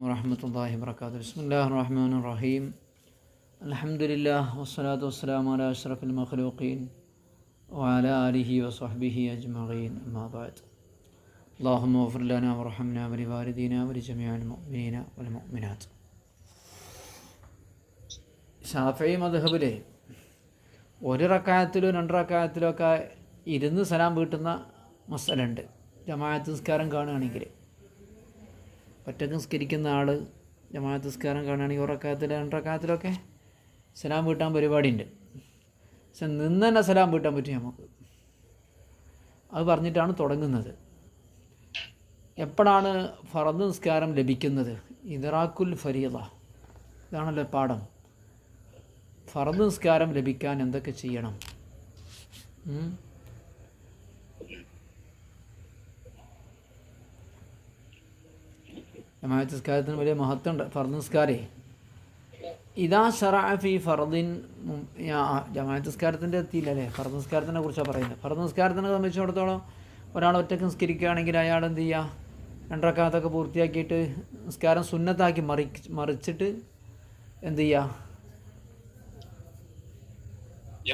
ورحمة الله وبركاته بسم الله الرحمن الرحيم الحمد لله والصلاة والسلام على أشرف المخلوقين وعلى آله وصحبه أجمعين أما بعد اللهم اغفر لنا وارحمنا ولوالدينا ولجميع المؤمنين والمؤمنات ഷാഫി മധുഹബിലെ ഒരു റക്കായത്തിലോ രണ്ട് റക്കായത്തിലോ ഒക്കെ ഇരുന്ന് സലാം വീട്ടുന്ന മസലുണ്ട് ജമാഅത്ത് നിസ്കാരം കാണുകയാണെങ്കിൽ ഒറ്റയ്ക്ക് നിസ്കരിക്കുന്ന ആൾ ജമാഅത്ത് നിസ്കാരം കാണുകയാണെങ്കിൽ ഉറക്കത്തിൽ രണ്ടറക്കത്തിലൊക്കെ രണ്ട് സലാം വീട്ടാൻ പരിപാടിയുണ്ട്. പക്ഷെ നിന്ന് തന്നെ സലാം വീട്ടാൻ പറ്റും നമുക്ക് അത് പറഞ്ഞിട്ടാണ് തുടങ്ങുന്നത്. എപ്പോഴാണ് ഫറദ് നിസ്കാരം ലഭിക്കുന്നത്? ഇതറാക്കുൽ ഫരീദ. ഇതാണല്ലോ പാഠം. ഫറദ് നിസ്കാരം ലഭിക്കാൻ എന്തൊക്കെ ചെയ്യണം? ജമാഅത്ത് നിസ്കാരത്തിന് വലിയ മഹത്വമുണ്ട്. ഫർദ് നിസ്കാരേ. ഇതാ ഷറാഫി ഫർദിൻ ജമാഅത്ത് നിസ്കാരത്തിന്റെ എത്തിയില്ലല്ലേ? ഫർദ് നിസ്കാരത്തിനെ കുറിച്ചാണ് പറയുന്നത്. ഫർദ് നിസ്കാരത്തിനെ സംബന്ധിച്ചിടത്തോളം ഒരാൾ ഒറ്റയ്ക്ക് നിസ്കരിക്കുകയാണെങ്കിൽ അയാൾ എന്ത് ചെയ്യുക രണ്ടരക്കാലത്തൊക്കെ പൂർത്തിയാക്കിയിട്ട് നിസ്കാരം സുന്നത്താക്കി മറി മറിച്ചിട്ട് എന്ത് ചെയ്യുക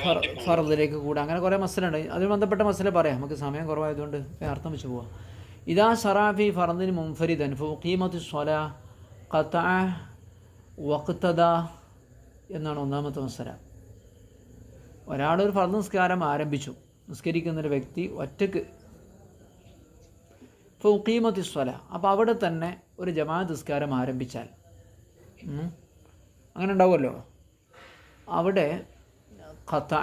ഫർ- ഫർദിലേക്ക് കൂടെ. അങ്ങനെ കുറേ മസലുണ്ട് അതിന് ബന്ധപ്പെട്ട മസല പറയാം. നമുക്ക് സമയം കുറവായതുകൊണ്ട് അർത്ഥം വെച്ച് പോവാം. ഇതാ സറാഫി ഫർദിന് മുൻഫരിദൻ ഫുഖീമത്ത് സ്വല ഖത്ത വക്തദ എന്നാണ് ഒന്നാമത്തെ മസല ഒരാളൊരു ഫർദ് നിസ്കാരം ആരംഭിച്ചു. നിസ്കരിക്കുന്നൊരു വ്യക്തി ഒറ്റയ്ക്ക്. ഫുഖീമത്ത് സ്വല. അപ്പോൾ അവിടെ തന്നെ ഒരു ജമാഅത്ത് നിസ്കാരം ആരംഭിച്ചാൽ. അങ്ങനെ ഉണ്ടാവുമല്ലോ. അവിടെ ഖത്ത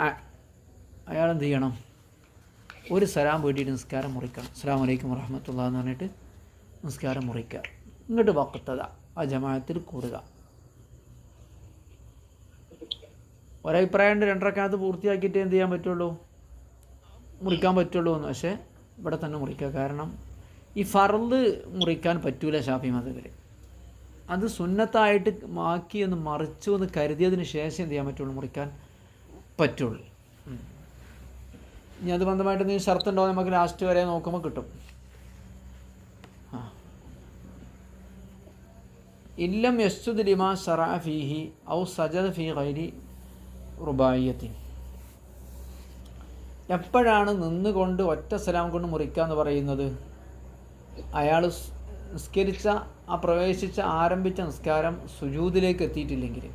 അയാൾ എന്ത് ചെയ്യണം? ഒരു സലാം വേണ്ടിയിട്ട് നിസ്കാരം മുറിക്കണം. അസ്സാം വലൈക്കും വറഹമത്തുള്ള എന്ന് പറഞ്ഞിട്ട് നിസ്കാരം മുറിക്കുക. ഇങ്ങോട്ട് വക്കത്തത. ആ ജമാഅത്തിൽ കൂടുക. ഒരഭിപ്രായമുണ്ട് രണ്ടരക്കാലത്ത് പൂർത്തിയാക്കിയിട്ട് എന്ത് ചെയ്യാൻ പറ്റുള്ളൂ? മുറിക്കാൻ പറ്റുള്ളൂ എന്ന്. പക്ഷേ ഇവിടെ തന്നെ മുറിക്കുക. കാരണം ഈ ഫർദ് മുറിക്കാൻ പറ്റൂല ഷാഫി മതത്തിൽ അത് സുന്നത്തായിട്ട് മാക്കി എന്ന് മറിച്ചു എന്ന് കരുതിയതിന് ശേഷം എന്ത് ചെയ്യാൻ പറ്റുള്ളൂ? മുറിക്കാൻ പറ്റുള്ളൂ. ഇനി അത് ബന്ധമായിട്ട് നീ ഷർത്ത് ഉണ്ടോ നമുക്ക് ലാസ്റ്റ് വരെ നോക്കുമ്പോൾ കിട്ടും. ഇല്ലം യസ്തുദ് ലിമാ ഫീഹി ഔ സജദ് ഫീ ഗൈരി റുബായിയത്തിൻ. എപ്പോഴാണ് നിന്നുകൊണ്ട് ഒറ്റ സലാം കൊണ്ട് മുറിക്കുക എന്ന് പറയുന്നത്? അയാൾ നിസ്കരിച്ച ആ പ്രവേശിച്ച ആരംഭിച്ച നിസ്കാരം സുജൂതിലേക്ക് എത്തിയിട്ടില്ലെങ്കിൽ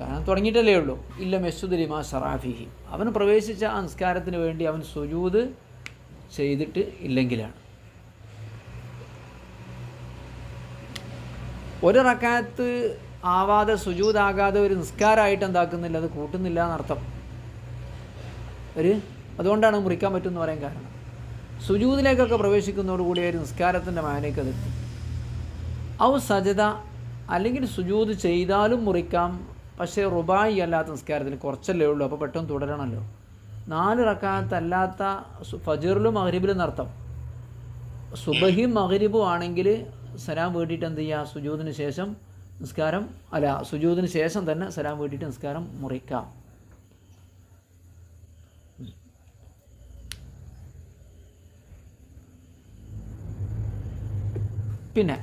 കാരണം തുടങ്ങിയിട്ടല്ലേ ഉള്ളൂ. ഇല്ല മെസ്സുദലിമ സറാഫിഹി. അവൻ പ്രവേശിച്ച ആ നിസ്കാരത്തിന് വേണ്ടി അവൻ സുജൂത് ചെയ്തിട്ട് ഇല്ലെങ്കിലാണ്. ഒരു റക്കാത്ത് ആവാതെ സുജൂതാകാതെ ഒരു നിസ്കാരമായിട്ട് എന്താക്കുന്നില്ല അത് കൂട്ടുന്നില്ല എന്നർത്ഥം. ഒരു അതുകൊണ്ടാണ് മുറിക്കാൻ പറ്റുമെന്ന് പറയാൻ കാരണം. സുജൂതിലേക്കൊക്കെ പ്രവേശിക്കുന്നതോടുകൂടി ഒരു നിസ്കാരത്തിന്റെ മാനേക്ക് അതെത്തും ഔ സജത അല്ലെങ്കിൽ സുജൂത് ചെയ്താലും മുറിക്കാം പക്ഷേ റുബായി അല്ലാത്ത നിസ്കാരത്തിന് കുറച്ചല്ലേ ഉള്ളൂ. അപ്പോൾ പെട്ടെന്ന് തുടരണമല്ലോ നാല് റക്കാത്തല്ലാത്ത ഫജീറിലും മഹരിബിലും നർത്തം സുബഹിയും മഹരിബും ആണെങ്കിൽ സലാം വീട്ടിയിട്ട് എന്ത് ചെയ്യുക സുജൂദിന് ശേഷം നിസ്കാരം അല്ല സുജൂദിന് ശേഷം തന്നെ സലാം വീട്ടിയിട്ട് നിസ്കാരം മുറിക്കാം. പിന്നെ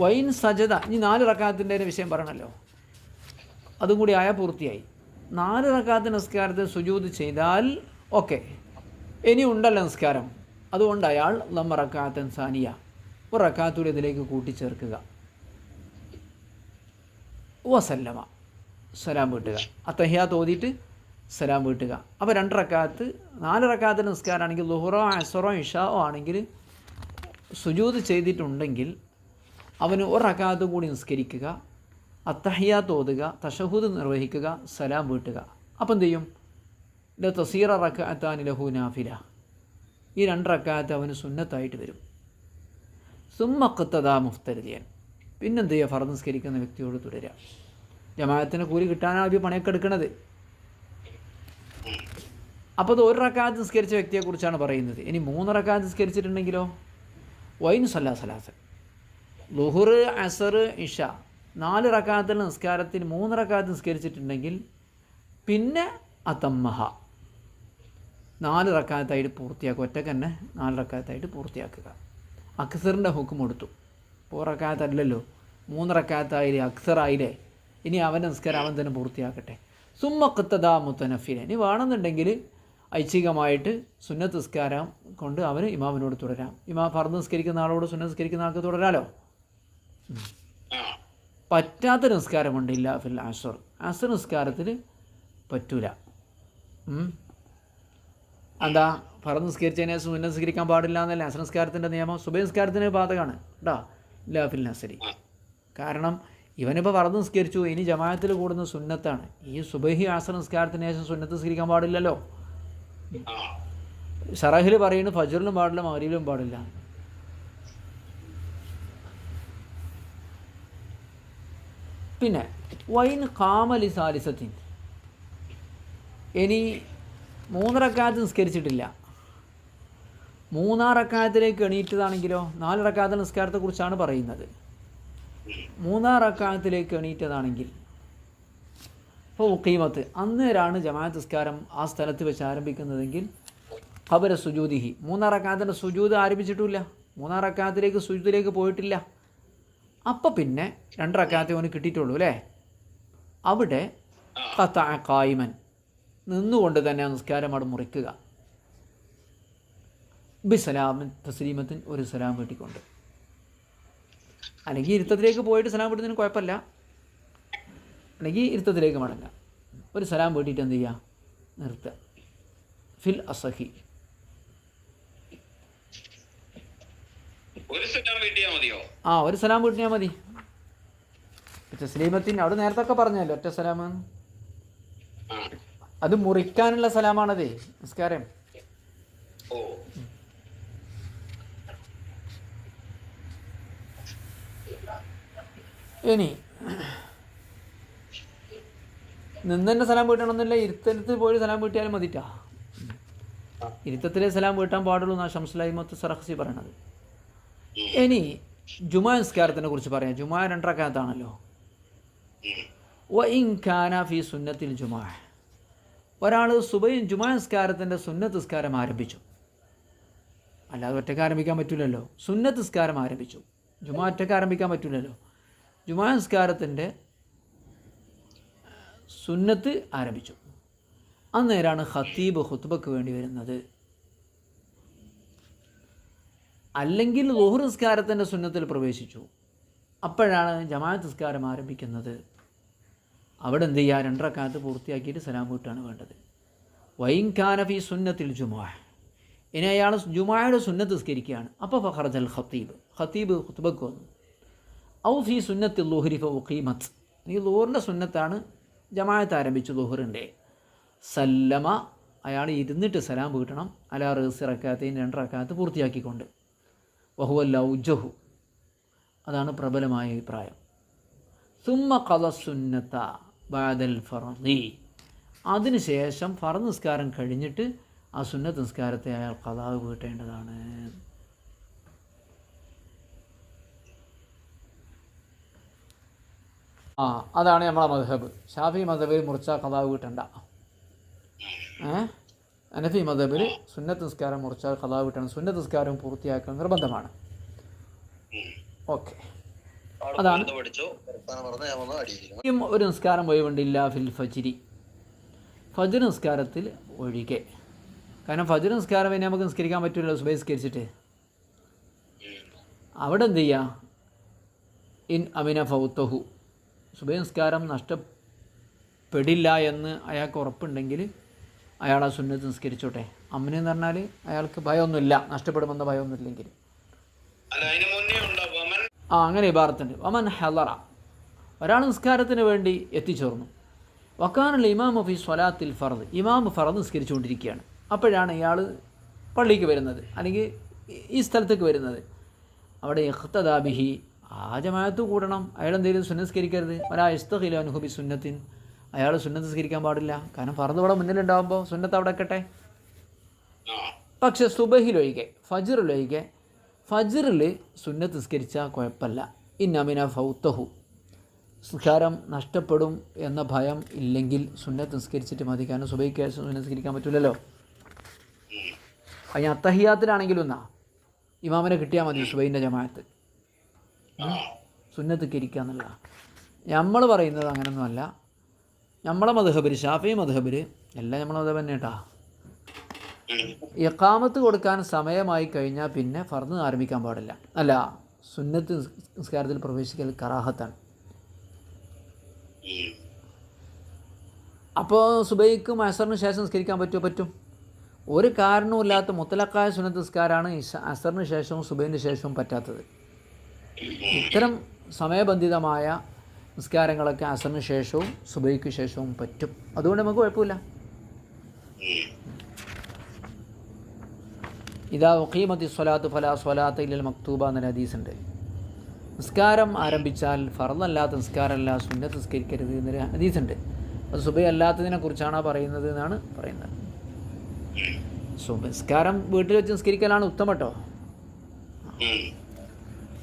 വൈൻ സജത ഇനി നാല് റക്കാത്തിന്റെ വിഷയം പറയണല്ലോ. അതും കൂടി ആയ പൂർത്തിയായി. നാല് റക്കാത്ത് നിസ്കാരത്തിൽ സുജൂത് ചെയ്താൽ ഓക്കെ. ഇനി ഉണ്ടല്ലോ നിസ്കാരം. അതുകൊണ്ട് അയാൾ നമ്മ റക്കാത്തൻ സാനിയ. ഒരു റക്കാത്തൂടെ ഇതിലേക്ക് കൂട്ടിച്ചേർക്കുക. വസല്ലമ. സലാം വീട്ടുക. അത്തഹ്യ തോതിയിട്ട് സലാം വീട്ടുക. അപ്പോൾ രണ്ട് റക്കാത്ത് നാല് റക്കാത്തിന് നിസ്കാരമാണെങ്കിൽ ലുഹറോ അസറോ ഇഷാവോ ആണെങ്കിൽ സുജൂത് ചെയ്തിട്ടുണ്ടെങ്കിൽ അവന് ഒരു റക്കാത്ത് കൂടി നിസ്കരിക്കുക. അത്തഹിയാത്ത് ഓതുക തഷഹൂദ് നിർവഹിക്കുക സലാം വീട്ടുക. അപ്പം എന്ത് ചെയ്യും? ല തസീറ റക്കാത്താൻ ലഹു നാഫില. ഈ രണ്ട് റക്കാത്ത് അവന് സുന്നത്തായിട്ട് വരും. സുമ്മക്കത്തതാ മുഫ്തരുതിയൻ പിന്നെന്ത് ചെയ്യുക? ഫറ നിസ്കരിക്കുന്ന വ്യക്തിയോട് തുടരുക. ജമാഅത്തിന് കൂലി കിട്ടാനാണ് അവർ പണിയൊക്കെ എടുക്കുന്നത്. അപ്പോൾ അത് ഒരു നിസ്കരിച്ച വ്യക്തിയെക്കുറിച്ചാണ് പറയുന്നത്. ഇനി മൂന്ന് റക്കാത്ത് നിസ്കരിച്ചിട്ടുണ്ടെങ്കിലോ? വൈൻ സല്ലാ സലാസൻ. ലുഹുർ അസർ ഇഷ. നാല് റക്കാത്തിൽ നിസ്കാരത്തിന് മൂന്ന് റക്കാത്ത് നിസ്കരിച്ചിട്ടുണ്ടെങ്കിൽ പിന്നെ അതമ്മഹ. നാല് റക്കാത്തായിട്ട് പൂർത്തിയാക്കുക. ഒറ്റയ്ക്ക് തന്നെ നാല് റക്കാത്തായിട്ട് പൂർത്തിയാക്കുക. അക്സറിന്റെ ഹുക്കും കൊടുത്തു പൂറക്കാത്തല്ലല്ലോ മൂന്നിറക്കാത്തായില്ലേ അക്സറായില്ലേ? ഇനി അവന്റെ നിസ്കാരം അവൻ തന്നെ പൂർത്തിയാക്കട്ടെ. സുമ്മക്കത്തതാ മുത്തനഫിനെ ഇനി വേണമെന്നുണ്ടെങ്കിൽ ഐച്ഛികമായിട്ട് സുന്നത്ത് നിസ്കാരം കൊണ്ട് അവന് ഇമാമിനോട് തുടരാം. ഇമാ ഫർദ് നിസ്കരിക്കുന്ന ആളോട് സുന്നത്ത് നിസ്കരിക്കുന്ന ആൾക്ക് തുടരാലോ? ആ നിസ്കാരമുണ്ട് ഇല്ല ഫിൽ അസർ. അസർ നിസ്കാരത്തിൽ പറ്റൂല. എന്താ ഫറ നിസ്കരിച്ചതിനെ സുന്ന നിസ്കരിക്കാൻ പാടില്ല എന്നല്ല. അസർ നിസ്കാരത്തിന്റെ നിയമം സുബൈ നിസ്കാരത്തിന് ബാധകമാണ്. കേട്ടോ ഇല്ല ഫിൽ നസരി. കാരണം ഇവനിപ്പോൾ ഫറദ് നിസ്കരിച്ചു ഇനി ജമാഅത്തിൽ കൂടുന്ന സുന്നത്താണ്. ഈ സുബഹി ആസർ നിസ്കാരത്തിന് ശേഷം സുന്നത്ത് നിസ്കരിക്കാൻ പാടില്ലല്ലോ. സറഹിൽ ഷറഹിൽ പറയുന്നു ഫജറിലും പാടില്ല മൗരിയിലും പാടില്ല. പിന്നെ വൈൻ കാമലി സാലിസത്തിൻ. ഇനി മൂന്നറക്കാലത്ത് നിസ്കരിച്ചിട്ടില്ല. മൂന്നാറക്കാലത്തിലേക്ക് എണീറ്റതാണെങ്കിലോ നാലറക്കാലത്തെ നിസ്കാരത്തെക്കുറിച്ചാണ് പറയുന്നത്. മൂന്നാറക്കാലത്തിലേക്ക് എണീറ്റതാണെങ്കിൽ ഇപ്പോൾ ഉക്കീമത്ത് അന്നേരാണ് ജമാഅത്ത് നിസ്കാരം ആ സ്ഥലത്ത് വെച്ച് ആരംഭിക്കുന്നതെങ്കിൽ ഖബര സുജൂദിഹി. മൂന്നാറക്കാലത്തിന്റെ സുജൂത് ആരംഭിച്ചിട്ടില്ല മൂന്നാറക്കാലത്തിലേക്ക് സുജൂദിലേക്ക് പോയിട്ടില്ല. അപ്പം പിന്നെ രണ്ടറക്കാലത്തെ ഓന് കിട്ടിയിട്ടുള്ളൂ അല്ലേ? അവിടെ കത്ത കായ്മൻ നിന്നുകൊണ്ട് തന്നെ നിസ്കാരം അവിടെ മുറിക്കുക. ബി ബിസലാമിൻ തസ്ലീമത്തിൻ ഒരു സലാം വീട്ടിക്കൊണ്ട് അല്ലെങ്കിൽ ഇരുത്തത്തിലേക്ക് പോയിട്ട് സലാം വീട്ടുന്നതിന് കുഴപ്പമില്ല. അല്ലെങ്കിൽ ഇരുത്തത്തിലേക്ക് മടങ്ങുക. ഒരു സലാം വീട്ടിയിട്ട് എന്ത് ചെയ്യുക? നിർത്തുക. ഫിൽ അസഹി. ആ ഒരു സലാം വീട്ടിയാൽ മതി. തസ്ലീമത്തിൻ അവിടെ നേരത്തെ ഒക്കെ പറഞ്ഞല്ലോ ഒറ്റ സലാം ആ. അത് മുറിക്കാനുള്ള സലാമാണതേ നമസ്കാരം ഇനി നിന്നെ തന്നെ സലാം വീട്ടണമെന്നില്ല ഇരുത്തലത്ത് പോയി സലാം വീട്ടിയാലും മതിട്ടാ. ഇരുത്തത്തിലെ സലാം വീട്ടാൻ പാടുള്ളൂ എന്നാ ഷംസുലൈമത്ത് സറഹസി പറയണത്. ഇനി ജുമാ നിസ്കാരത്തിനെ കുറിച്ച് പറയാം. ജുമാ രണ്ടറക്കാത്താണല്ലോ ഫി സുന്നത്തിൽ ജുമാ. ഒരാൾ സുബൈൻ ജുമാ നിസ്കാരത്തിന്റെ സുന്നത്ത് നിസ്കാരം ആരംഭിച്ചു. അല്ലാതെ ഒറ്റയ്ക്ക് ആരംഭിക്കാൻ പറ്റില്ലല്ലോ സുന്നത്ത് നിസ്കാരം ആരംഭിച്ചു. ജുമാ ഒറ്റയ്ക്ക് ആരംഭിക്കാൻ പറ്റില്ലല്ലോ ജുമാ നിസ്കാരത്തിന്റെ സുന്നത്ത് ആരംഭിച്ചു. അന്നേരാണ് ഖത്തീബ് ഹുത്തുബക്ക് വേണ്ടി വരുന്നത്. അല്ലെങ്കിൽ ലോഹർ നിസ്കാരത്തിന്റെ സുന്നത്തിൽ പ്രവേശിച്ചു. അപ്പോഴാണ് ജമാഅത്ത് നിസ്കാരം ആരംഭിക്കുന്നത്. അവിടെ എന്ത് ചെയ്യുക രണ്ടരക്കാലത്ത് പൂർത്തിയാക്കിയിട്ട് സലാം വീട്ടാണ് വേണ്ടത്. വൈൻഖാനഫി സുന്നത്തിൽ ജുമാ ഇനി അയാൾ ജുമായുടെ സുന്നത്ത് നിസ്കരിക്കുകയാണ്. അപ്പോൾ ഫഹർജൽ ഖത്തീബ്. ഖത്തീബ് ഹുത്തുബക്ക് വന്നു. ഔ ഫി സുന്നത്തിൽ ലോഹരി ഫീമത്ത് ഈ ലോഹറിന്റെ സുന്നത്താണ് ജമാഅത്ത് ആരംഭിച്ചു ലോഹറിന്റെ സല്ലമ അയാൾ ഇരുന്നിട്ട് സലാം വീട്ടണം. അലാ റേസ് റക്കാത്തയും രണ്ടറക്കാത്ത് പൂർത്തിയാക്കിക്കൊണ്ട്. വഹുവല്ല ലൗജഹു. അതാണ് പ്രബലമായ അഭിപ്രായം. സുമ്മ കഥ സുന്നത്ത ബാദൽ ഫറദി അതിനുശേഷം ഫറ നിസ്കാരം കഴിഞ്ഞിട്ട് ആ സുന്നത്ത് നിസ്കാരത്തെ അയാൾ കഥാവ് വീട്ടേണ്ടതാണ്. ആ അതാണ് നമ്മളെ മധബ് ഷാഫി മധബിൽ മുറിച്ച കഥാവ് വീട്ടണ്ട. ഏ? അനഫി മതബിൽ സുന്നത്ത് നിസ്കാരം മുറിച്ചാൽ കഥാവ് കിട്ടണം. സുന്നത്ത് നിസ്കാരം പൂർത്തിയാക്കൽ നിർബന്ധമാണ്. ഓക്കെ. അതാണ്. ഒരു നിസ്കാരം ഒഴിവുണ്ടില്ല ഫിൽ ഫജിരി. ഫജർ നിസ്കാരത്തിൽ ഒഴികെ. കാരണം ഫജർ നിസ്കാരം പിന്നെ നമുക്ക് നിസ്കരിക്കാൻ പറ്റില്ലല്ലോ സുബൈ നിസ്കരിച്ചിട്ട്. അവിടെ എന്ത് ചെയ്യുക ഇൻ അമിന ഫൗത്തഹു. സുബൈ നിസ്കാരം നഷ്ടപ്പെടില്ല എന്ന് അയാൾക്ക് ഉറപ്പുണ്ടെങ്കിൽ അയാൾ ആ സുന്നത്ത് നിസ്കരിച്ചോട്ടെ. അമ്മനെന്ന് പറഞ്ഞാൽ അയാൾക്ക് ഭയമൊന്നുമില്ല. നഷ്ടപ്പെടുമെന്ന ഭയമൊന്നുമില്ലെങ്കിൽ. ആ അങ്ങനെ ഇബാറത്തുണ്ട്. വമൻ ഹലറ ഒരാൾ നിസ്കാരത്തിന് വേണ്ടി എത്തിച്ചേർന്നു. വക്കാനുള്ള ഇമാം ഫി സ്വലാത്തിൽ ഫറദ് ഇമാം ഫറദ് നിസ്കരിച്ചുകൊണ്ടിരിക്കുകയാണ്. അപ്പോഴാണ് ഇയാൾ പള്ളിക്ക് വരുന്നത്. അല്ലെങ്കിൽ ഈ- ഈ സ്ഥലത്തേക്ക് വരുന്നത്. അവിടെ ഇഖ്തദാബിഹി ആ ജമാഅത്ത് കൂടണം. അയാൾ എന്തെങ്കിലും സുന്നസ്കരിക്കരുത് ഒരാ ഇസ്തഖിലോ അനുഹബി സുന്നത്തിൻ. അയാൾ സുന്നത്ത് സ്വീകരിക്കാൻ പാടില്ല. കാരണം ഫറദ് ഇവിടെ മുന്നിലുണ്ടാകുമ്പോൾ സുന്നത്ത് അവിടെ പക്ഷെ ആ. പക്ഷെ സുബഹിലൊഴികെ ഫജിറിലൊഴികെ ഫജിറിൽ സുന്നത്ത് നിസ്കരിച്ചാൽ കുഴപ്പമില്ല. ഇന്നമിന ഫൗത്തഹു. സുഷാരം നഷ്ടപ്പെടും എന്ന ഭയം ഇല്ലെങ്കിൽ സുന്നത്ത് നിസ്കരിച്ചിട്ട് മതി. കാരണം സുബൈക്ക് ശേഷം സുന്നത്ത് നിസ്കരിക്കാൻ പറ്റില്ലല്ലോ അതിന് അത്തഹിയാത്തിലാണെങ്കിലും എന്നാ? ഇമാമിനെ കിട്ടിയാൽ മതി സുബൈന്റെ ജമാഅത്ത്. സുന്നത്ത് കിരിക്കുക എന്നുള്ള നമ്മൾ പറയുന്നത് അങ്ങനൊന്നുമല്ല. നമ്മളെ മധുഹബര് ഷാഫി മധുഹബര് എല്ലാം നമ്മളെ മധുഹബ് തന്നെ കേട്ടാ. ഇക്കാമത്ത് കൊടുക്കാൻ സമയമായി കഴിഞ്ഞാൽ പിന്നെ ഫർദ് ആരംഭിക്കാൻ പാടില്ല. അല്ല സുന്നത്ത് നിസ്കാരത്തിൽ പ്രവേശിക്കൽ കറാഹത്താണ്. അപ്പോൾ സുബൈക്ക് അസറിന് ശേഷം നിസ്കരിക്കാൻ പറ്റുമോ പറ്റും. ഒരു കാരണവുമില്ലാത്ത മുത്തലക്കായ സുന്നത്ത് നിസ്കാരമാണ് അസറിന് ശേഷവും സുബൈന്റെ ശേഷവും പറ്റാത്തത്. ഇത്തരം സമയബന്ധിതമായ നിസ്കാരങ്ങളൊക്കെ അസറിന് ശേഷവും സുബൈക്ക് ശേഷവും പറ്റും. അതുകൊണ്ട് നമുക്ക് കുഴപ്പമില്ല. ഇതാ ഒക്കീമത്തി സ്വലാത്ത് ഫല സ്വലാത്ത് ഇല്ലൽ മക്തൂബ എന്ന ഹദീസുണ്ട്. നിസ്കാരം ആരംഭിച്ചാൽ ഫറന്നല്ലാത്ത നിസ്കാരമല്ല സുന്നത്ത് നിസ്കരിക്കരുത് എന്നൊരു ഹദീസുണ്ട്. അത് സുബൈ അല്ലാത്തതിനെ കുറിച്ചാണോ പറയുന്നത് എന്നാണ് പറയുന്നത്. സുബ നിസ്കാരം വീട്ടിൽ വെച്ച് നിസ്കരിക്കലാണ് ഉത്തമം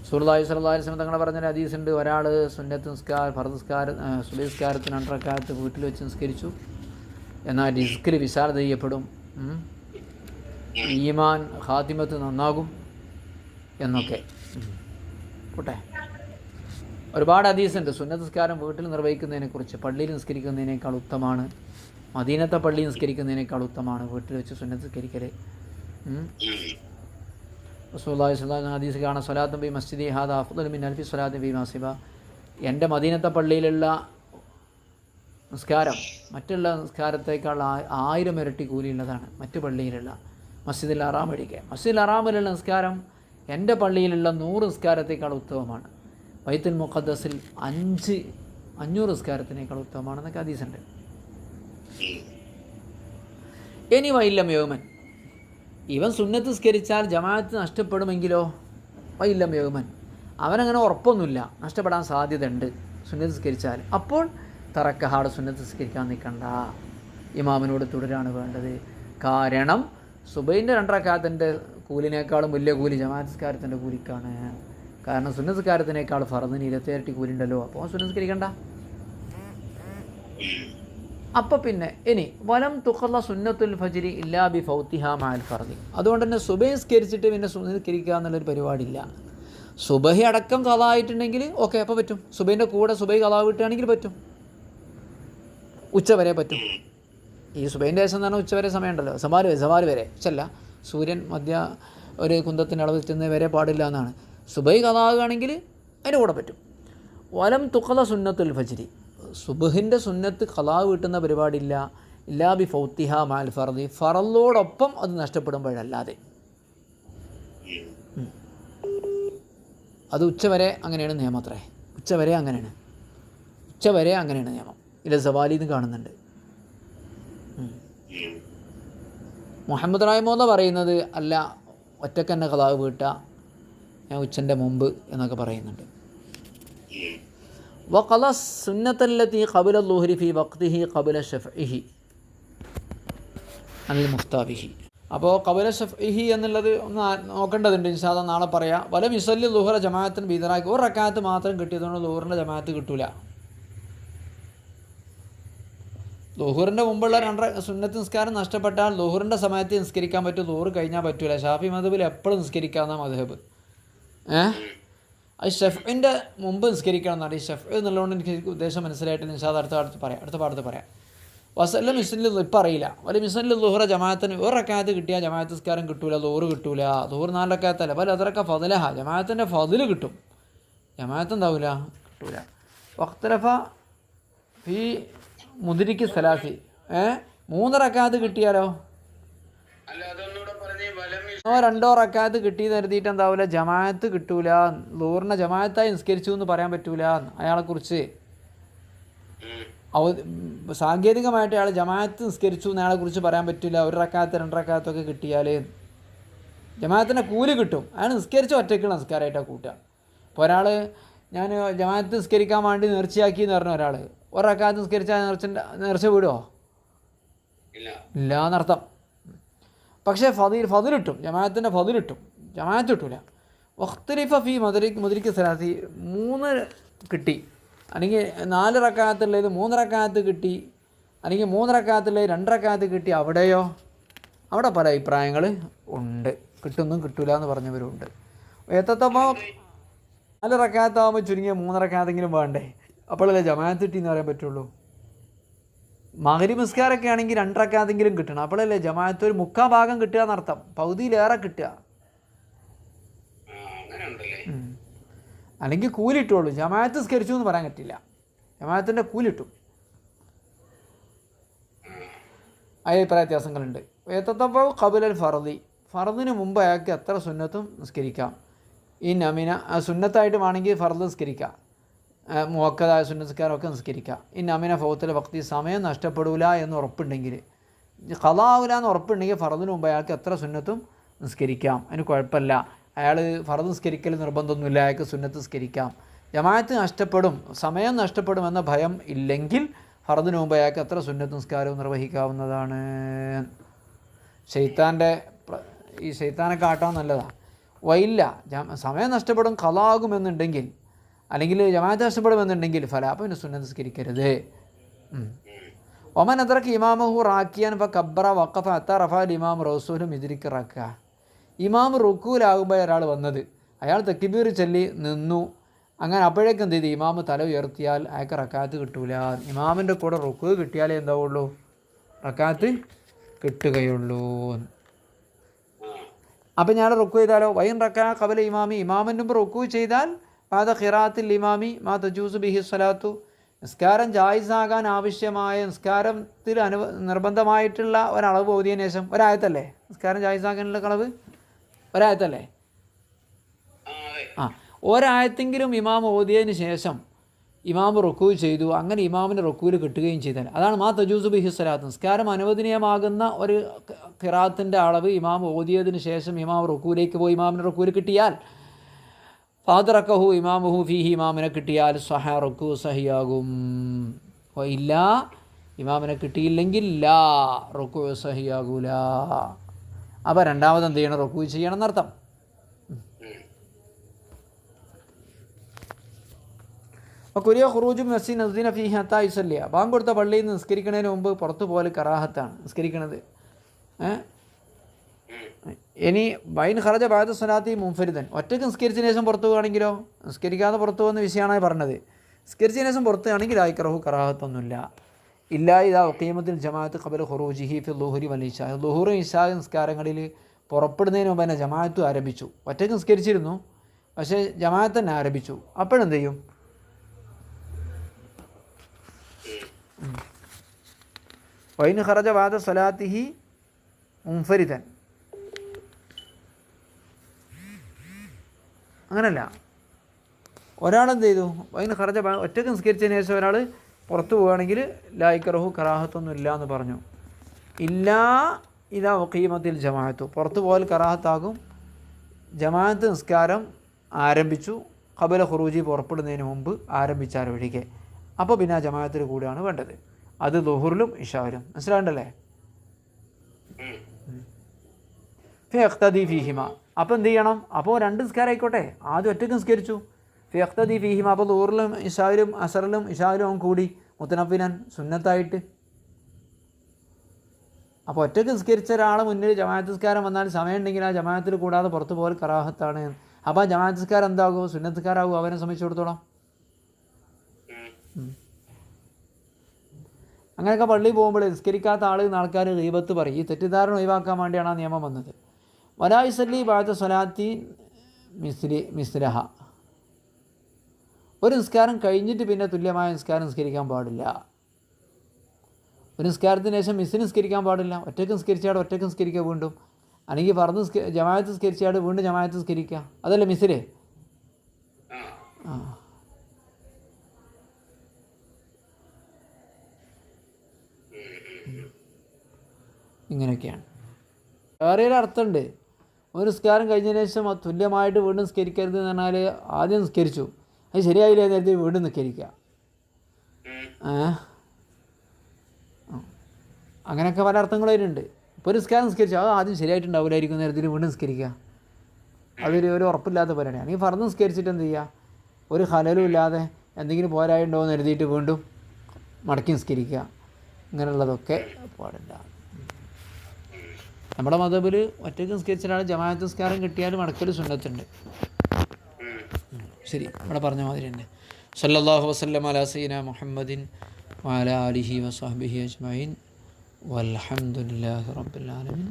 സുഹൃദായി സല്ലാഹി സ്വലം തങ്ങളെ പറഞ്ഞൊരു ഹദീസുണ്ട്. ഒരാൾ സുന്നത്ത് നിസ്കാര സുബൈ നിസ്കാരത്തിന് രണ്ടരക്കാലത്ത് വീട്ടിൽ വെച്ച് നിസ്കരിച്ചു. എന്നാൽ റിസ്കിൽ വിശാലത ചെയ്യപ്പെടും ഈമാൻ ഹാദിമത്ത് നന്നാകും എന്നൊക്കെ. കൂട്ടെ ഒരുപാട് ഹദീസുണ്ട്. നിസ്കാരം വീട്ടിൽ നിർവഹിക്കുന്നതിനെക്കുറിച്ച് പള്ളിയിൽ നിസ്കരിക്കുന്നതിനേക്കാൾ ഉത്തമമാണ് മദീനത്തെ പള്ളി നിസ്കരിക്കുന്നതിനേക്കാൾ ഉത്തമമാണ് വീട്ടിൽ വെച്ച് സുന്നത്ത് അലൈഹി ഹദീസ് കാണാൻ സ്വലാത്തും ബി മസ്ജിദി ഹാദ അഫ്ദലു മിൻ അൽഫി സ്വലാത്തും ബി മാസിബ എന്റെ മദീനത്തെ പള്ളിയിലുള്ള നിസ്കാരം മറ്റുള്ള നിസ്കാരത്തേക്കാൾ ആയിരം ഇരട്ടി കൂലിയുള്ളതാണ് മറ്റു പള്ളിയിലുള്ള മസ്ജിദിൽ അറാം ഒഴികെ മസ്ജിദിൽ അറാമിലുള്ള നിസ്കാരം എന്റെ പള്ളിയിലുള്ള നൂറ് നിസ്കാരത്തേക്കാൾ ഉത്തമമാണ്. വൈത്തുൽ മുഖദ്ദസിൽ അഞ്ച് അഞ്ഞൂറ് നിസ്കാരത്തിനേക്കാൾ ഉത്തമമാണെന്നൊക്കെ ഹദീസുണ്ട്. ഉണ്ട് ഇനി വൈല്ലം യോമൻ. ഇവൻ സുന്നത്ത് സ്കരിച്ചാൽ ജമാഅത്ത് നഷ്ടപ്പെടുമെങ്കിലോ? വൈല്ലം യോമൻ. അവനങ്ങനെ ഉറപ്പൊന്നുമില്ല. നഷ്ടപ്പെടാൻ സാധ്യതയുണ്ട്. സുന്നത്ത് സ്കരിച്ചാൽ അപ്പോൾ തറക്കഹാട് സുന്നത്ത് സ്കരിക്കാൻ നിൽക്കണ്ട. ഇമാമിനോട് തുടരാണ് വേണ്ടത്. കാരണം സുബൈന്റെ രണ്ടരക്കാലത്തിന്റെ കൂലിനേക്കാളും വലിയ കൂലി ജമാസ്കാരത്തിന്റെ കൂലിക്കാണ്. കാരണം സുന്നസ്കാരത്തിനേക്കാൾ ഫറന്നിന് ഇരുപത്തിരട്ടി കൂലിണ്ടല്ലോ അപ്പോൾ സുന്നസ്കരിക്കണ്ട. അപ്പോൾ പിന്നെ ഇനി വലം തുഖല്ല സുന്നത്തുൽ ഫജിരി ഇല്ലാ ബി ഫൗത്തിഹ മാൽ ഫർദി. അതുകൊണ്ട് തന്നെ സുബഹിസ്കരിച്ചിട്ട് പിന്നെ സുനിസ്കരിക്കുക എന്നുള്ളൊരു പരിപാടിയില്ല. സുബഹി അടക്കം കഥായിട്ടുണ്ടെങ്കിൽ ഓക്കെ അപ്പോൾ പറ്റും. സുബൈന്റെ കൂടെ സുബൈ കഥാ വിട്ടുകയാണെങ്കിൽ പറ്റും. ഉച്ച വരെ പറ്റും. ഈ സുബൈന്റെ ശേഷം തന്നെ ഉച്ച വരെ സമയമുണ്ടല്ലോ. സമാര് വരെ സമാര് വരെ. ഉച്ചല്ല സൂര്യൻ മധ്യ ഒരു കുന്തത്തിന്റെ അളവ് ചെന്ന് വരെ പാടില്ല എന്നാണ്. സുബൈ കഥാകുകയാണെങ്കിൽ അതിന്റെ കൂടെ പറ്റും. വലം തുക്കല സുന്നത്തുൽ ഫജ്രി. സുബഹിന്റെ സുന്നത്ത് കലാ വീട്ടുന്ന പരിപാടിയില്ല. ഇല്ലാ ബി ഫൗത്തിഹ മാൽ ഫർദി. ഫറലോടൊപ്പം അത് നഷ്ടപ്പെടുമ്പോഴല്ലാതെ. അത് ഉച്ചവരെ അങ്ങനെയാണ് നിയമം അത്രേ. ഉച്ചവരെ അങ്ങനെയാണ്. ഉച്ചവരെ അങ്ങനെയാണ് നിയമം. ഇല്ല സവാലി എന്ന് കാണുന്നുണ്ട്. മുഹമ്മദ് റായ്മോന്ന പറയുന്നത്? അല്ല ഒറ്റക്കന്നെ കലാവ് വീട്ടുക ഞാൻ ഉച്ചന്റെ മുമ്പ് എന്നൊക്കെ പറയുന്നുണ്ട്. വഖല സുന്നത്തല്ലത്തി ഖബുല ലുഹരിഫി വക്തിഹി ഖബുല ഷഫ്ഇഹി അനിൽ മുഫ്താബിഹി അപ്പോൾ കബുല ഷഫ്ഇഹി എന്നുള്ളത് ഒന്ന് നോക്കേണ്ടതുണ്ട്. ഇൻഷാദ നാളെ പറയാം. വല മിസല്ലി ലുഹറ ജമാഅത്തിന് ബീതറാക്കി ഒരു റക്കാത്ത് മാത്രം കിട്ടിയതുകൊണ്ട് ലുഹറിന്റെ ജമാഅത്ത് കിട്ടൂല. ലുഹുറിന്റെ മുമ്പുള്ള രണ്ട് സുന്നത്ത് നിസ്കാരം നഷ്ടപ്പെട്ടാൽ ലുഹുറിന്റെ സമയത്ത് നിസ്കരിക്കാൻ പറ്റും. ലുഹുർ കഴിഞ്ഞാൽ പറ്റൂല. ഷാഫി മധബിൽ എപ്പോഴും നിസ്കരിക്കാവുന്ന മധബ് ഏഹ് അത് ഷെഫിന്റെ മുമ്പ് നിസ്കരിക്കണം എന്നാണ്. ഈ ഷെഫ് എന്നുള്ളതുകൊണ്ട് എനിക്ക് ഉദ്ദേശം മനസ്സിലായിട്ട് നിഷാദ് അടുത്ത അടുത്ത് പറയാം. അടുത്ത പാടത്ത് പറയാം. വസല്ല മിസ്ലിൽ ഇപ്പം അറിയില്ല. വലിയ മിസ്ലിൽ ലുഹറ ജമാഅത്തിന് ഒരക്കാത്ത് കിട്ടിയാൽ ജമാഅത്ത് നിസ്കാരം കിട്ടൂല ദൂറ് കിട്ടൂല. ദൂറ് നാലക്കാത്തല്ല. പല അതറക്ക ഫതിലഹ ജമാഅത്തിന്റെ ഫതിൽ കിട്ടും. ജമാഅത്ത് എന്താവില്ല കിട്ടൂല. വക്തലഫ ഈ മുതിരിക്ക് സലാസി ഏ? മൂന്ന് റക്കാത്ത് കിട്ടിയാലോ? അല്ല ഒന്നോ രണ്ടോ റക്കാത്ത് കിട്ടി കരുതിയിട്ട് എന്താവില്ല ജമാഅത്ത് കിട്ടൂല ലൂറിനെ ജമാഅത്തായി നിസ്കരിച്ചു എന്ന് പറയാൻ പറ്റൂല അയാളെക്കുറിച്ച്. കുറിച്ച് അവ സാങ്കേതികമായിട്ട് അയാൾ ജമാഅത്ത് നിസ്കരിച്ചു എന്ന് അയാളെക്കുറിച്ച് പറയാൻ പറ്റില്ല ഒരു റക്കാത്ത് രണ്ട് റക്കാത്തൊക്കെ കിട്ടിയാൽ ജമാഅത്തിന്റെ കൂലി കിട്ടും. അയാൾ നിസ്കരിച്ച ഒറ്റയ്ക്ക് നിസ്കാരമായിട്ടാണ് കൂട്ടുക. ഇപ്പോൾ ഒരാൾ ഞാൻ ജമാഅത്ത് നിസ്കരിക്കാൻ വേണ്ടി നേർച്ചയാക്കി എന്ന് പറഞ്ഞ ഒരാൾ ഒരു റക്കാത്ത് നിസ്കരിച്ചാൽ നേർച്ച നേർച്ച വിടുമോ ഇല്ല. എന്നർത്ഥം പക്ഷേ ഫതിൽ ഫതിലിട്ടും ജമാഅത്തിന്റെ ഫതിലിട്ടും ജമാഅത്ത് കിട്ടൂല വഖ്തലിഫ ഫി മദരി മുദരിക്ക് സലാസി മൂന്ന് കിട്ടി. അല്ലെങ്കിൽ നാല് റക്കാത്തുള്ളത് മൂന്ന് കിട്ടി. അല്ലെങ്കിൽ മൂന്ന് റക്കാത്തുള്ളത് രണ്ട് കിട്ടി. അവിടെയോ? അവിടെ പല അഭിപ്രായങ്ങൾ ഉണ്ട്. കിട്ടുന്നും കിട്ടൂല എന്ന് പറഞ്ഞവരുണ്ട് ഏത്തത്തപ്പോൾ നാല് റക്കാത്താകുമ്പോൾ ചുരുങ്ങിയ മൂന്ന് റക്കാത്തെങ്കിലും വേണ്ടേ? അപ്പോഴല്ലേ ജമാഅത്ത് കിട്ടി എന്ന് പറയാൻ പറ്റുള്ളൂ. മകരി നിസ്കാരമൊക്കെ ആണെങ്കിൽ രണ്ടറക്കാതെങ്കിലും കിട്ടണം. അപ്പോഴല്ലേ ജമാഅത്ത് ഒരു മുക്കാ ഭാഗം കിട്ടുക എന്നർത്ഥം. പകുതിയിലേറെ കിട്ടുക. അല്ലെങ്കിൽ കൂലിട്ടുള്ളൂ ജമാഅത്ത് സ്കരിച്ചു എന്ന് പറയാൻ പറ്റില്ല. ജമാഅത്തിന്റെ കൂലിട്ടു. അഭിപ്രായ വ്യത്യാസങ്ങളുണ്ട്. ഏത്തത്തപ്പോൾ കബുലൽ ഫറദി ഫറദിന് മുമ്പ് അയാൾക്ക് എത്ര സുന്നത്തും നിസ്കരിക്കാം? ഈ നമിന ആ സുന്നത്തായിട്ട് വേണമെങ്കിൽ ഫറദ് നിസ്കരിക്കാം. മുവക്കതായ സുന്നസ്കാരമൊക്കെ നിസ്കരിക്കാം. ഇന്ന അമിന ഫൗത്തിൽ ഭക്തി സമയം നഷ്ടപ്പെടൂല എന്ന് ഉറപ്പുണ്ടെങ്കിൽ. കലാവൂല എന്ന് ഉറപ്പുണ്ടെങ്കിൽ ഫറദിന് മുമ്പ് അയാൾക്ക് എത്ര സുന്നത്തും നിസ്കരിക്കാം. അതിന് കുഴപ്പമില്ല. അയാൾ ഫറദ് നിസ്കരിക്കൽ നിർബന്ധമൊന്നുമില്ല. അയാൾക്ക് സുന്നത്ത് നിസ്കരിക്കാം. ജമാഅത്ത് നഷ്ടപ്പെടും. സമയം നഷ്ടപ്പെടുമെന്ന ഭയം ഇല്ലെങ്കിൽ ഫറദിന് മുമ്പ് അയാൾക്ക് എത്ര സുന്നത്ത് നിസ്കാരവും നിർവഹിക്കാവുന്നതാണ്. ഷെയ്ത്താന്റെ ഈ ഷെയ്ത്താനെ കാട്ടാൻ നല്ലതാണ് വൈല്ല സമയം നഷ്ടപ്പെടും. കലാകുമെന്നുണ്ടെങ്കിൽ അല്ലെങ്കിൽ ജമാഅത്ത് നഷ്ടപ്പെടുമെന്നുണ്ടെങ്കിൽ ഫല അപ്പം പിന്നെ സുന്നത്ത് നിസ്കരിക്കരുത്. ഒമൻ അത്രയ്ക്ക് ഇമാമഹു റാക്കിയാൻ ഇപ്പം കബ്ര വക്കഫ അത്ത റഫാൽ ഇമാം റസൂലും ഇതിരിക്ക് റാക്കുക ഇമാം റുക്കൂലാകുമ്പോൾ ഒരാൾ വന്നത്. അയാൾ തെക്കിബീർ ചൊല്ലി നിന്നു. അങ്ങനെ അപ്പോഴേക്കും എന്ത് ചെയ്തു? ഇമാമ് തല ഉയർത്തിയാൽ അയാൾക്ക് റക്കാത്ത് കിട്ടൂല. ഇമാമിന്റെ കൂടെ റുക്കു കിട്ടിയാലേ എന്താവുള്ളൂ? റക്കാത്ത് കിട്ടുകയുള്ളൂ. അപ്പം ഞാൻ റുക്കു ചെയ്താലോ? വൈൻ റക്കാ കബല ഇമാമി. ഇമാമിന്റെ മുമ്പ് റുക്കു ചെയ്താൽ പാത ഖിറാത്തിൽ ഇമാമി മാ തജൂസ് ബിഹി സ്വലാത്തു. നിസ്കാരം ജായിസാകാൻ ആവശ്യമായ നിസ്കാരത്തിൽ അനു നിർബന്ധമായിട്ടുള്ള ഒരളവ് ഓതിയതിനു ശേഷം ഒരായത്തല്ലേ? നിസ്കാരം ജായിസാകാനുള്ള കളവ് ഒരായത്തല്ലേ? ആ ഒരായത്തെങ്കിലും ഇമാം ഓതിയതിന് ശേഷം ഇമാം റുക്കൂ ചെയ്തു. അങ്ങനെ ഇമാമിന്റെ റുക്കുവിൽ കിട്ടുകയും ചെയ്താൽ അതാണ് മാ തജൂസ് ബിഹി സ്വലാത്ത്. നിസ്കാരം അനുവദനീയമാകുന്ന ഒരു ഖിറാത്തിന്റെ അളവ് ഇമാം ഓതിയതിന് ശേഷം ഇമാം റുക്കൂലേക്ക് പോയി. ഇമാമിന്റെ റുക്കുവിൽ കിട്ടിയാൽ ഫാദറക്കഹു ഇമാമുഹു ഫിഹി ഇമാമിനെ കിട്ടിയാൽ സഹ സഹിയാകും. ഇല്ല ഇമാമിനെ കിട്ടിയില്ലെങ്കിൽ ലാ റുക്കു സഹിയാകൂല. അപ്പോൾ രണ്ടാമത് എന്ത് ചെയ്യണം? റുക്കു ചെയ്യണം എന്നർത്ഥം. അപ്പോൾ കുരിയ ഖുറൂജും നസി നസീന ഫി ഹത്താ ഇസല്ലിയ ബാങ്ക് കൊടുത്ത പള്ളിയിൽ നിന്ന് നിസ്കരിക്കുന്നതിന് മുമ്പ് പുറത്തു പോലെ കറാഹത്താണ്. നിസ്കരിക്കണത്. ഏ? ഇനി വൈൻ ഹറജ ബാദ സ്വലാത്തി മുംഫരിദൻ ഒറ്റയ്ക്ക് നിസ്കരിച്ചതിന് ശേഷം പുറത്തു പോകുകയാണെങ്കിലോ നിസ്കരിക്കാതെ പുറത്തു പോകുന്ന വിഷയമാണ് പറഞ്ഞത്? നിസ്കരിച്ചതിന് ശേഷം പുറത്തു ആണെങ്കിൽ ആയിക്കറഹു കറാഹത്തൊന്നുമില്ല. ഇല്ല ഇതാ ഒക്കീമത്തിൽ ജമാഅത്ത് ഖബൽ ഖുറൂജിഹി ഫി ലുഹുരി വലീഷ ലുഹുറു ഇഷാ നിസ്കാരങ്ങളിൽ പുറപ്പെടുന്നതിന് മുമ്പ് തന്നെ ജമാഅത്ത് ആരംഭിച്ചു. ഒറ്റയ്ക്ക് നിസ്കരിച്ചിരുന്നു പക്ഷേ ജമാഅത്ത് തന്നെ ആരംഭിച്ചു. അപ്പോഴെന്ത് ചെയ്യും വൈൻ ഹറജ വാദ സ്വലാത്തിഹി മുംഫരിദൻ അങ്ങനല്ല. ഒരാളെന്ത് ചെയ്തു അതിന് ഖർജ ഒറ്റയ്ക്ക് നിസ്കരിച്ചതിന് ശേഷം ഒരാൾ പുറത്തു പോവുകയാണെങ്കിൽ ലായിക്കറഹു കറാഹത്തൊന്നും ഇല്ല എന്ന് പറഞ്ഞു. ഇല്ലാ ഇതാ ഒക്കീമത്തിൽ ജമാഅത്തു. പുറത്തു പോയാൽ കറാഹത്താകും. ജമാഅത്ത് നിസ്കാരം ആരംഭിച്ചു. കബല ഖുറൂജി പുറപ്പെടുന്നതിന് മുമ്പ് ആരംഭിച്ചാൽ ഒഴികെ. അപ്പോൾ പിന്നെ ആ ജമാഅത്തിൽ കൂടെയാണ് വേണ്ടത്. അത് ദുഹുറിലും ഇഷാവിലും. മനസ്സിലാണ്ടല്ലേ ഉം. ഫിയഖ്തദി ഫീഹിമ. അപ്പോൾ എന്ത് ചെയ്യണം? അപ്പോൾ രണ്ട് നിസ്കാരമായിക്കോട്ടെ ആദ്യം ഒറ്റയ്ക്ക് നിസ്കരിച്ചു. ഫെഹ്തദി ഫീഹിമ. അപ്പോൾ ദൂറിലും ഇഷാവിലും അസറിലും ഇഷാവിലും അവൻ കൂടി മുത്തനഫിനൻ സുന്നത്തായിട്ട്. അപ്പോൾ ഒറ്റയ്ക്ക് നിസ്കരിച്ച ഒരാൾ മുന്നിൽ ജമാഅത്ത് നിസ്കാരം വന്നാൽ സമയമുണ്ടെങ്കിൽ ആ ജമാഅത്തിൽ കൂടാതെ പുറത്തു പോകൽ കറാഹത്താണ്. അപ്പോൾ ആ ജമാഅത്ത് നിസ്കാരം എന്താകും? സുന്നത്തുകാരാകും അവനെ സംബന്ധിച്ചിടത്തോളം. അങ്ങനെയൊക്കെ പള്ളിയിൽ പോകുമ്പോൾ നിസ്കരിക്കാത്ത ആൾ ആൾക്കാർ റീബത്ത് പറയും. ഈ തെറ്റിദ്ധാരണ ഒഴിവാക്കാൻ വേണ്ടിയാണ് ആ നിയമം വന്നത്. വലായിസല്ലി ബാദ സ്വലാത്തി മിസ്ലി മിസ്ലഹ. ഒരു നിസ്കാരം കഴിഞ്ഞിട്ട് പിന്നെ തുല്യമായ നിസ്കാരം നിസ്കരിക്കാൻ പാടില്ല. ഒരു നിസ്കാരത്തിന് ശേഷം മിസ്സിന് നിസ്കരിക്കാൻ പാടില്ല. ഒറ്റയ്ക്ക് നിസ്കരിച്ചാട് ഒറ്റയ്ക്ക് നിസ്കരിക്കുക വീണ്ടും. അല്ലെങ്കിൽ നിസ്ക ജമായത്ത് നിസ്കരിച്ചാട് വീണ്ടും ജമായത്ത് നിസ്കരിക്കുക. അതല്ലേ മിസ്സിലെ ആ. ഇങ്ങനെയൊക്കെയാണ്. വേറെ ഒരു അർത്ഥമുണ്ട്. ഒരു നിസ്കാരം കഴിഞ്ഞതിന് ശേഷം തുല്യമായിട്ട് വീണ്ടും സ്കരിക്കരുത് എന്ന് പറഞ്ഞാൽ ആദ്യം നിസ്കരിച്ചു. അത് ശരിയായില്ല നേരത്തെ വീണ്ടും നിസ്കരിക്കുക ഉം. ഏ? ആ. അങ്ങനെയൊക്കെ പല അർത്ഥങ്ങളും അതിലുണ്ട്. ഇപ്പോൾ ഒരു നിസ്കാരം നിസ്കരിച്ചു. അത് ആദ്യം ശരിയായിട്ടുണ്ടാവില്ലായിരിക്കും നേരത്തിൽ വീണ്ടും നിസ്കരിക്കുക അതൊരു ഒരു ഉറപ്പില്ലാത്ത പരിപാടിയാണ്. ഈ ഫർദ് നിസ്കരിച്ചിട്ട് എന്ത് ചെയ്യുക ഒരു ഹലലും ഇല്ലാതെ എന്തെങ്കിലും പോരായുണ്ടോ എന്ന് എഴുതിയിട്ട് വീണ്ടും മടക്കി നിസ്കരിക്കുക ഇങ്ങനെയുള്ളതൊക്കെ പാടില്ല. നമ്മുടെ മതബിൽ ഒറ്റയ്ക്ക് നിസ്കരിച്ച ഒരാൾ ജമാഅത്ത് നിസ്കാരം കിട്ടിയാലും അടക്കൽ സുന്നത്തുണ്ട്. ശരി ഇവിടെ പറഞ്ഞ മാതിരി തന്നെ. സല്ലാഹു വസ്ലം അല സീന മുഹമ്മദിൻ വഅല അലിഹി അജ്മഈൻ. വൽഹംദുലില്ലാഹി റബ്ബിൽ ആലമീൻ.